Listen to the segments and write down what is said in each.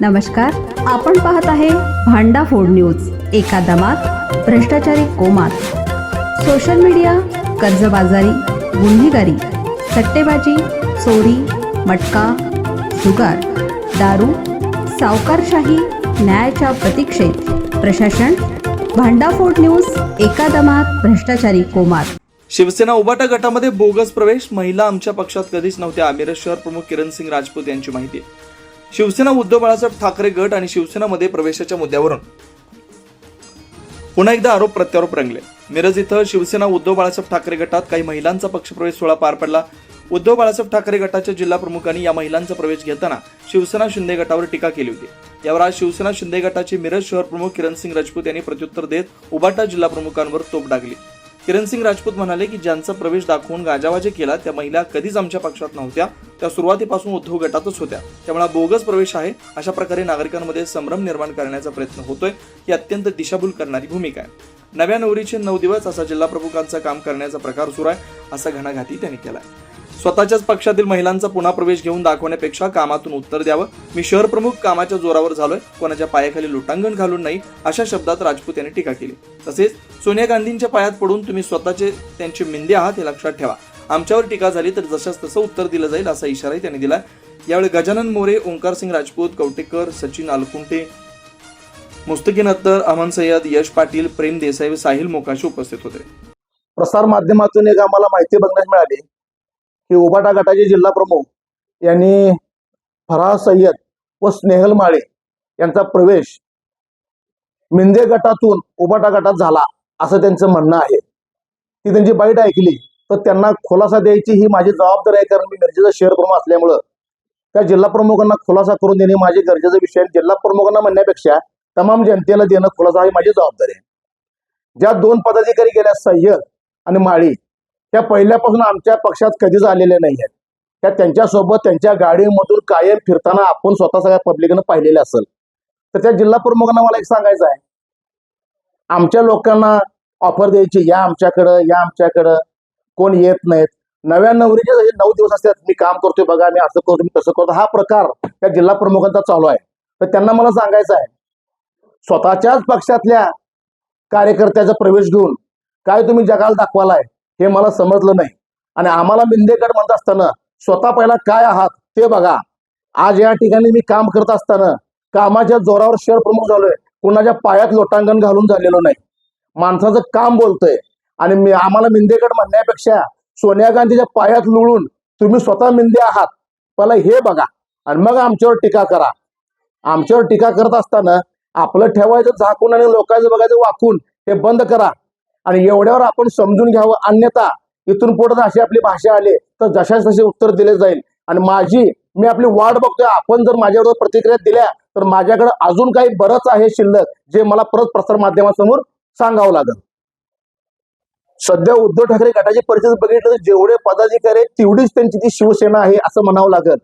नमस्कार आपण पाहत आहे भांडा फोड न्यूज एका दमात भ्रष्टाचारी कोमात. सोशल मीडिया कर्जबाजारी गुन्हेगारी सट्टेबाजी चोरी मटका जुगार दारू सावकारशाही न्यायाच्या प्रतीक्षेत. प्रशासन भांडाफोड न्यूज एका दमात भ्रष्टाचारी कोमात. शिवसेना उबाटा गटामध्ये बोगस प्रवेश महिला आमच्या पक्षात कधीच नव्हत्या. आमिरज शहर प्रमुख किरण सिंग राजपूत यांची माहिती. शिवसेना उद्धव बाळासाहेब ठाकरे गट आणि शिवसेनामध्ये प्रवेशाच्या मुद्द्यावरून पुन्हा एकदा आरोप प्रत्यारोप रंगले. मिरज इथं शिवसेना उद्धव बाळासाहेब ठाकरे गटात काही महिलांचा पक्षप्रवेश सोहळा पार पडला. उद्धव बाळासाहेब ठाकरे गटाच्या जिल्हा प्रमुखांनी या महिलांचा प्रवेश घेताना शिवसेना शिंदे गटावर टीका केली होती. यावर आज शिवसेना शिंदे गटाचे मिरज शहर प्रमुख किरण सिंग राजपूत यांनी प्रत्युत्तर देत उबाटा जिल्हा प्रमुखांवर तोप डागली. किरण सिंग राजपूत म्हणाले की ज्यांचा प्रवेश दाखवून गाजावाजे केला त्या महिला कधीच आमच्या पक्षात नव्हत्या. त्या सुरुवातीपासून उद्धव गटातच होत्या. त्यामुळे बोगस प्रवेश आहे. अशा प्रकारे नागरिकांमध्ये संभ्रम निर्माण करण्याचा प्रयत्न होतोय. ही अत्यंत दिशाभूल करणारी भूमिका आहे. नव्या नवरीचे नऊ दिवस असा जिल्हा प्रमुखांचा काम करण्याचा प्रकार सुरू आहे असा घणाघाती त्यांनी केला स्वतःच्याच पक्षातील महिलांचा पुन्हा प्रवेश घेऊन दाखवण्यापेक्षा कामातून उत्तर द्यावं. मी शहर प्रमुख कामाच्या जोरावर झालोय. कोणाच्या पायाखाली लुटांगण घालून नाही अशा शब्दात राजपूत यांनी टीका केली. तसेच सोनिया गांधींच्या पायात पडून तुम्ही स्वतःचे त्यांचे मिंदे आहात हे लक्षात ठेवा. आमच्यावर टीका झाली तर जशाच तसं उत्तर दिलं जाईल असा इशाराही त्यांनी दिला यावेळी गजानन मोरे ओंकार सिंग राजपूत कवटेकर सचिन अलकुंटे मुस्तकीन अत्तर अमन सय्यद यश पाटील प्रेम देसाई साहिल मोकाशी उपस्थित होते. प्रसार माध्यमातून एक आम्हाला माहिती बघण्यास मिळाली. की उबाटा गटाचे जिल्हा प्रमुख यांनी फराह सय्यद व स्नेहल माळे यांचा प्रवेश मिंदे गटातून उबाटा गटात झाला असं त्यांचं म्हणणं आहे. ती त्यांची बाईट ऐकली तर त्यांना खुलासा द्यायची ही माझी जबाबदारी आहे कारण मी गरजेचा शहर प्रमुख असल्यामुळं. त्या जिल्हा प्रमुखांना खुलासा करून देणे माझे गरजेचा विषय जिल्हा प्रमुखांना म्हणण्यापेक्षा तमाम जनतेला देणं खुलासा ही माझी जबाबदारी आहे. ज्या दोन पदाधिकारी गेल्या सय्यद आणि माळी त्या पहिल्यापासून आमच्या पक्षात कधीच आलेल्या नाही आहेत त्या त्यांच्यासोबत त्यांच्या गाडीमधून कायम फिरताना आपण स्वतः सगळ्या पब्लिकनं पाहिलेले असेल. तर त्या जिल्हा प्रमुखांना मला एक सांगायचं आहे. आमच्या लोकांना ऑफर द्यायची या आमच्याकडं या आमच्याकडं. कोण येत नाहीत. नव्या नवरीचे जसे नऊ दिवस असतात मी काम करतोय बघा मी असं करतो मी तसं करतो. हा प्रकार त्या जिल्हा प्रमुखांचा चालू आहे. तर त्यांना मला सांगायचं आहे स्वतःच्याच पक्षातल्या कार्यकर्त्याचा प्रवेश घेऊन काय तुम्ही जगाला दाखवालाय? हे मला समजलं नाही. आणि आम्हाला मिंदेगड म्हणत असताना स्वतः पहिला काय आहात ते बघा. आज या ठिकाणी मी काम करत असताना कामाच्या जोरावर शेअर प्रमुख झालोय. कुणाच्या पायात लोटांगण घालून झालेलो नाही. माणसाचं काम बोलतोय. आणि मी आम्हाला मिंदेगड म्हणण्यापेक्षा सोनिया गांधीच्या पायात लुळून तुम्ही स्वतः मिंदे आहात. पहिला हे बघा. आणि मग आमच्यावर टीका करा. आमच्यावर टीका करत असताना आपलं ठेवायचं झाकून आणि लोकांचं बघायचं वाकून हे बंद करा. आणि एवढ्यावर आपण समजून घ्यावं. अन्यथा इथून पुढे अशी आपली भाषा आली तर जशाच तसे उत्तर दिले जाईल. आणि माझी मी आपली वाट बघतोय. आपण जर माझ्यावर प्रतिक्रिया दिल्या तर माझ्याकडे अजून काही बरंच आहे शिल्लक जे मला परत प्रसार माध्यमासमोर सांगावं लागेल. सध्या उद्धव ठाकरे गटाची परिस्थिती बघितलं तर जेवढे पदाधिकारी आहेत तेवढीच त्यांची ती शिवसेना आहे असं म्हणावं लागेल.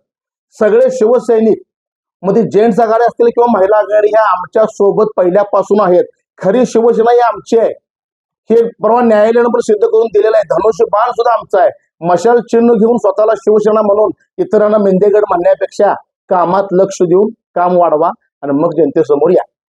सगळे शिवसैनिकमध्ये जेंट्स आघाडी असतील किंवा महिला आघाडी ह्या आमच्यासोबत पहिल्यापासून आहेत. खरी शिवसेना ही आमची आहे. हे परवा न्यायालयानं पण सिद्ध करून दिलेलं आहे. धनुष्य बाण सुद्धा आमचा आहे. मशाल चिन्ह घेऊन स्वतःला शिवसेना म्हणून इतरांना मेंदेगड म्हणण्यापेक्षा कामात लक्ष देऊन काम वाढवा आणि मग जनतेसमोर या.